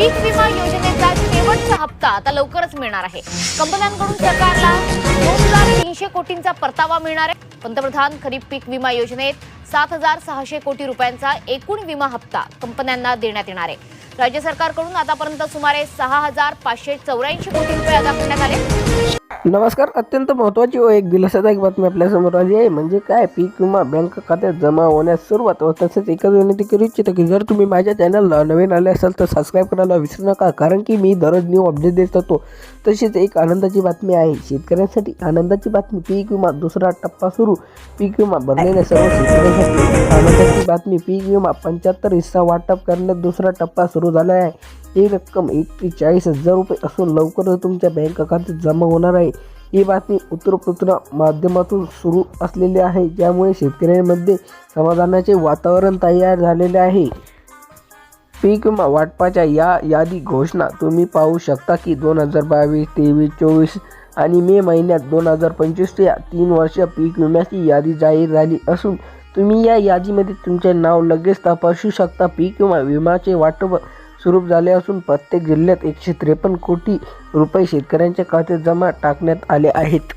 पीक विमा योजनेचा शेवटचा हप्ता आता लवकरच मिळणार आहे. कंपन्यांकडून सरकारला दोन हजार तीनशे कोटींचा परतावा मिळणार आहे. पंतप्रधान खरीप पीक विमा योजनेत सात हजार सहाशे कोटी रुपयांचा एकूण विमा हप्ता कंपन्यांना देण्यात येणार आहे. राज्य सरकारकडून आतापर्यंत सुमारे सहा हजार पाचशे चौऱ्याऐंशी कोटी रुपये अदा करण्यात आले. नमस्कार अत्यंत महत्त्वाची व एक दिलासादायक बातमी आपल्यासमोर आली आहे. म्हणजे काय? पीक विमा बँक खात्यात जमा होण्यास सुरुवात व तसेच एकच विनंती करू इच्छितो की जर तुम्ही माझ्या चॅनलला नवीन आले असाल तर सबस्क्राईब करायला विसरू नका. कारण की मी दररोज न्यू अपडेट देत असतो तशीच एक आनंदाची बातमी आहे. शेतकऱ्यांसाठी आनंदाची बातमी. पीक विमा दुसरा टप्पा सुरू. पीक विमा भरलेल्या सर्व शेतकऱ्यांसाठी आनंदाची बातमी. पीक विमा पंच्याहत्तर हिस्सा वाटप करण्यात दुसरा टप्पा सुरू झाला आहे ही रक्कम चाळीस हजार रुपये असून लवकरच तुमच्या बँक खात्यात जमा होणार आहे. ही बातमी उत्तरपुत्र माध्यमातून सुरू असलेली आहे ज्यामुळे शेतकऱ्यांमध्ये समाधानाचे वातावरण तयार झालेले आहे. पीक विमा वाटपाच्या या यादी घोषणा तुम्ही पाहू शकता की दोन हजार बावीस तेवीस चोवीस आणि मे महिन्यात दोन हजार पंचवीस या तीन वर्ष पीक विम्याची यादी जाहीर झाली असून तुम्ही या यादीमध्ये तुमचे नाव लगेच तपासू शकता. पीक विमा विम्याचे वाटप सुरू झाले असून प्रत्येक जिल्ह्यात एकशे त्रेपन्न कोटी रुपये शेतकऱ्यांच्या खात्यात जमा टाकण्यात आले आहेत.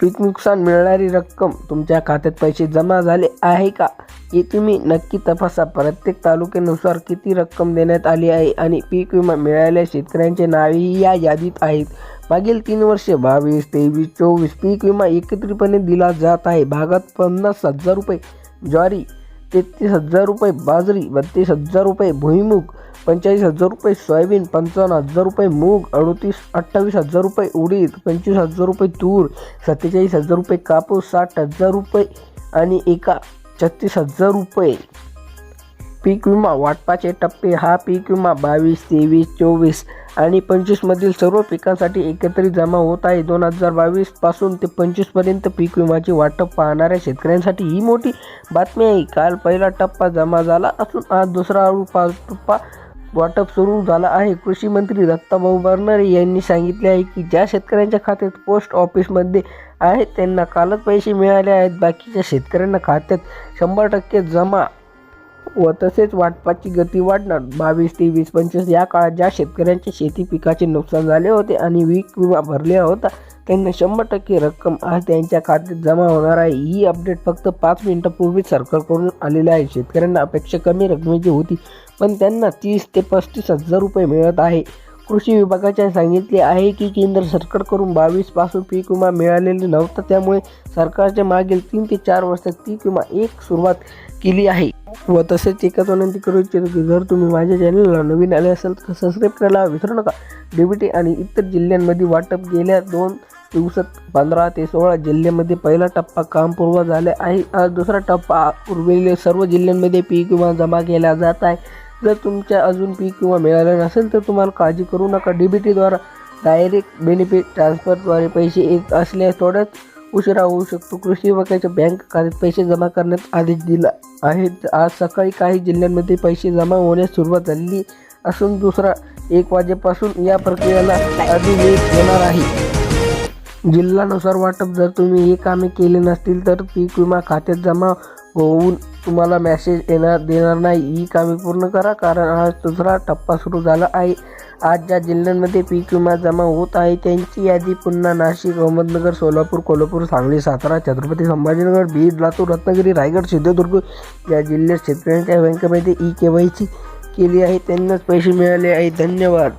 पीक नुकसान मिळणारी रक्कम तुमच्या खात्यात पैसे जमा झाले आहे का? हे तुम्ही नक्की तपासा. प्रत्येक तालुक्यानुसार किती रक्कम देण्यात आली आहे आणि पीक विमा मिळालेल्या शेतकऱ्यांचे नावेही या यादीत आहेत. मागील तीन वर्षे बावीस तेवीस चोवीस पीक विमा एकत्रितपणे दिला जात आहे. भागात पन्नास हजार रुपये ज्वारी तेहतीस हजार रुपये बाजरी बत्तीस हजार रुपये भुईमुग पंचेचाळीस हजार रुपये सोयाबीन पंचावन्न हजार रुपये मूग अडतीस अठ्ठावीस हजार रुपये उडीद पंचवीस हजार रुपये तूर सत्तेचाळीस हजार रुपये कापूस साठ हजार रुपये आणि एका छत्तीस हजार रुपये. पीक विमा वाटपाचे टप्पे हा पीक विमा बावीस तेवीस चोवीस आणि पंचवीसमधील सर्व पिकांसाठी एकत्रित जमा होत आहे. दोन हजार बावीसपासून ते पंचवीसपर्यंत पीक विमाचे वाटप पाहणाऱ्या शेतकऱ्यांसाठी ही मोठी बातमी आहे. काल पहिला टप्पा जमा झाला असून आज दुसरा टप्पा वाटप सुरू झाला आहे. कृषी मंत्री दत्ताभाऊ बर्नरे यांनी सांगितले आहे की ज्या शेतकऱ्यांच्या खात्यात पोस्ट ऑफिसमध्ये आहेत त्यांना कालच पैसे मिळाले आहेत. बाकीच्या शेतकऱ्यांना खात्यात शंभर टक्के जमा व तसेच वाटपाची गती वाढणार. बावीस तेवीस पंचवीस या काळात ज्या शेतकऱ्यांच्या शेती पिकाचे नुकसान झाले होते आणि वीक विमा भरलेला होता त्यांना शंभर टक्के रक्कम आज त्यांच्या खात्यात जमा होणार आहे. ही अपडेट फक्त पाच मिनिटापूर्वी सरकारकडून आलेली आहे. शेतकऱ्यांना अपेक्षा कमी रकमेची होती पण त्यांना तीस ते पस्तीस हजार रुपये मिळत आहे. कृषी विभागाच्या सांगितले आहे की केंद्र सरकारकडून बावीसपासून पीक विमा मिळालेला नव्हता त्यामुळे सरकारच्या मागील तीन ते चार वर्षात पीक विमा एक सुरुवात केली आहे. व तसेच एकच विनंती करू इच्छितो की जर तुम्ही माझ्या चॅनलला नवीन आले असाल तर सबस्क्राईब करायला विसरू नका. डीबीटी आणि इतर जिल्ह्यांमध्ये वाटप गेल्या दोन दिवसात पंधरा ते सोळा जिल्ह्यामध्ये पहिला टप्पा काम पूर्ण झाले आहे. आज दुसरा टप्पा उरलेले सर्व जिल्ह्यांमध्ये पीक विमा जमा केला जात आहे. जर तुमच्या अजून पीक विमा मिळाला नसेल तर तुम्हाला काळजी करू नका. डी बी टीद्वारा डायरेक्ट बेनिफिट ट्रान्सफरद्वारे पैसे येत असल्यास थोड्याच उशिरा होऊ शकतो. कृषी विभागाच्या बँक खात्यात पैसे जमा करण्यात आदेश दिला आहे आज सकाळी काही जिल्ह्यांमध्ये पैसे जमा होण्यास सुरुवात झाली असून दुसरा एक वाजेपासून या प्रक्रियेला अधिवेश होणार येणार आहे. जिल्ह्यानुसार वाटप जर तुम्ही हे कामे केले नसतील तर पीक विमा खात्यात जमा होऊन तुम्हाला मेसेज येणार देणार नाही. ही कामे पूर्ण करा कारण आज दुसरा टप्पा सुरू झाला आहे. आज ज्या जिल्ह्यांमध्ये पीक विमा जमा होत आहे त्यांची यादी पुन्हा नाशिक अहमदनगर सोलापूर कोल्हापूर सांगली सातारा छत्रपती संभाजीनगर बीड लातूर रत्नागिरी रायगड सिंधुदुर्ग या जिल्ह्यात शेतकऱ्यांच्या बँकेमध्ये ई के वाय सी केली आहे. त्यांनाच पैसे मिळाले आहे धन्यवाद.